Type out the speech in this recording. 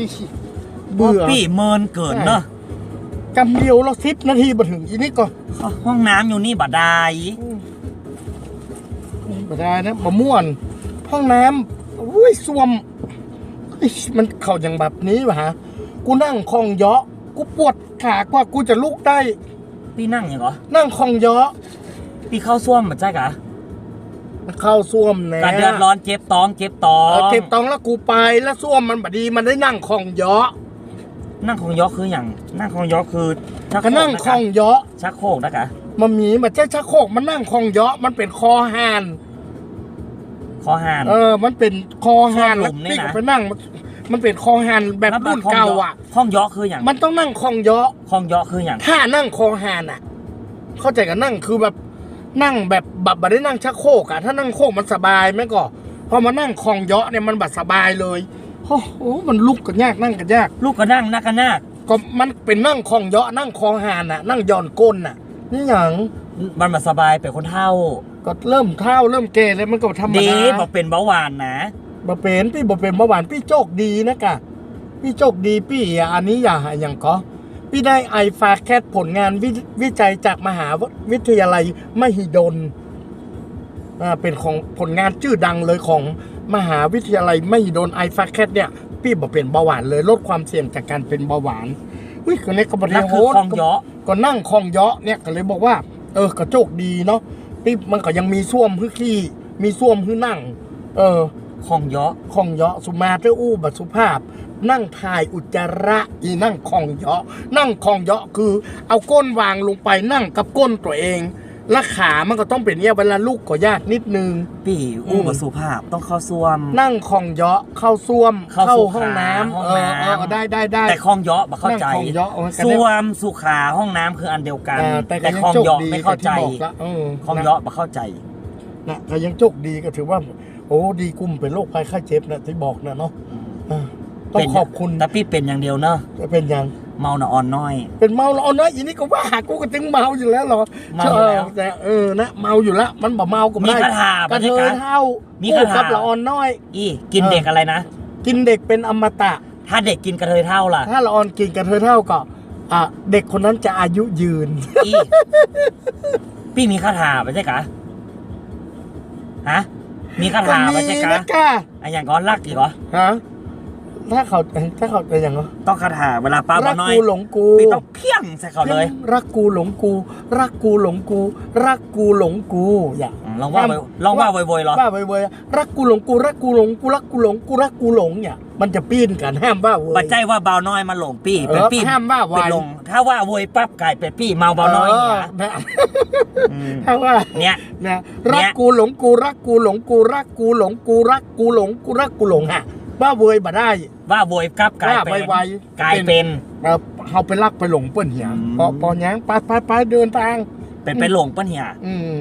ชิชิเบื่อพี่เมินเกินเนอะกำเดียวเราสิบนาทีมาถึงอีนี่ก็ห้องน้ำอยู่นี่บัดได้ไม่ได้นะมะม่วน ห้องน้ำอุ้ยส้วมอิ๊ยมันเข่าอย่างแบบนี้วะฮะกูนั่งคองเยาะกูปวดขากว่ากูจะลุกได้พี่นั่งอย่างเหรอนั่งคองเยาะพี่เข้าซ่วมบัดใช่กะ เข้าส้วมแน่กะเดือดร้อนเจ็บท้องเจ็บท้อเอองเก็บตองแล้วกูไปแล้วส้วมมันบดีมันได้นั่งคองเยาะนั่งของยอคืออย่างนั่งของยอคือชักโครก็กนั่งนะคกะองเยาะชักโครกนะกะมันมีมันใช่ชักโครกมันนั่งคองเยาะมันเป็นคอหานคอหาน เออ มันเป็นคอหานส้วมหลุแล้วมนี่พี่นะก็ไปนั่งมันเป็นคอหานแบบแล้วรุ่นห้งเก่ายอะห้องยอคืออย่างมันต้องนั่งคองเยาะห้องยอคืออย่างถ้านั่งคอหานอะ เข้าใจกันนั่งคือแบบ นั่งแบบแบบบัได้นั่งชักโครกอะถ้านั่งโครกมันสบายไหมก่อพอมานั่งคองเยาะเนี่ยมันบัดสบายเลยโอ้โหมันลุกกันยากนั่งกันยาก ลูกก็นั่งนักกันนาคก็มันเป็นนั่งคองเยาะนั่งคองหานอะนั่งย่อนก้นอะนี่อย่างมันมาสบายเป็นคนเท่าก็เริ่มเท่าเริ่มแก่แล้วมันก็ธรรมดีดาบอกเป็นเบาหวานนะบ่เป็นพี่บ่เป็นเมื่อวานพี่โชคดีนะกะพี่โชคดีพี่อะอันนี้อย่าอย่างก็ พี่ได้ไอฟาแคทผลงานวิวิจัยจากมหาวิทยาลัยมหิดลอ่าเป็นของผลงานชื่อดังเลยของมหาวิทยาลัยมหิดลไอฟาแคทเนี่ย พี่บ่เป็นเบาหวานเลยลดความเสี่ยงจากการเป็นเบาหวานวิคนนี้ก็บรินั่นโภคือคคลองยอก็นั่งคลองเยาะเนี่ยก็เลยบอกว่า เออก็โชคดีเนาะพี่มันก็ยังมีส้วมคือขี้มีส้วมคือนั่ง เออ คลองยอคองเยาะสุมาเตอร์อู้บัดสุภาพ นั่งถ่ายอุจจาระอีนั่งคองเยาะนั่งคองเยาะคือเอาก้นวางลงไปนั่งกับก้นตัวเองและขามันก็ต้องเป็นเนี่ยเวลาลูกก็ยากนิดนึงพี่อือู้มบสุภาพต้องเข้าซ่วม นั่งคองเยาะเข้าส้วม เข้าเข้าสุขาห้องน้ห้องำเออน้ำเออได้ได้ได้แต่คลองยอบ่เข้าใจนั่งคลองยอเอาไว้กันซ่วมสุขาห้องน้ำคืออันเดียวกันอ่าแต่ก็แต่ยังคลองโชคยอดีไม่เข้าใจที่บอกละเออคลองยอบ่เข้าใจ นะก็ยังโชคดีก็ถือว่า โอ้ดีกุมเป็นโรคภัยไข้เจ็บนะที่บอกนะเนาะอ่าต้องขอบคุณแต่พี่เป็นอย่างเดียวเนอะจะเป็นยังเมาหน่ะอ่อนน้อย เป็นเมาแล้วเอาน้อยอีนี่ก็ว่ากูก็ถึงเมาอยู่แล้วเหรอเมาอยู่แล้วเออแต่เออนะเมาอยู่แล้วมันบ่เมาก็มีไม่ได้คาถากระเทบรรยยากาศเท่ามีมีคาถากับละอ่อนน้อย อีกินเออเด็กอะไรนะ กินเด็กเป็นอมตะ ถ้าเด็กกินกระเทยเท่าล่ะ ถ้าละอ่อนกินกระเทยเท่าก็อะเด็กคนนั้นจะอายุยืน อีพี่มีคาถาไม่ใช่กะ ฮะ มีคาก็ถาไม่มีใช่กะนะก้าอันอย่างก้อนรักอีกเหรอฮะถ้าเขาถ้าเขาเป็นอย่างไรต้องคาถาเวลาป้าบรัอกน้อยกูหลงกูพี่ต้องเพี้ยงใส่เขาเลย รักกูหลงกู รักกูหลงกู รักกูหลงกู อย่าอืม ลองว่าไว้ลองว่าไวๆเหรอว่าเว้ยๆรักกูหลงกูรักกูหลงกูรักกูหลงกูรักกูหลงเนี่ยมันจะปีนกันห้ามว่าเว้ยปัจจัยว่าเบาน้อยมาหลงปี้เออเป็นปี้ห้ามว่าไวเป็นลง ถ้าว่าโวยปั๊บกลายเป็นปี้เมาเบาน้อยเนี่ยเนะอืมถ้าว่าเนี่ยนะรักกูหลงกูรักกูหลงกูรักกูหลงกูรักกูหลงกูรักกูหลงฮะว่าเว้ยบ่ได้ ว่าโวยปั๊บกลายเป็นว่าไวกลายเป็นเออเฮาไปรักไปหลงเปิ้นเหียอืมพอพอยังไปไปไปเดินทางเป็นไปหลงปะเนี่ยอืม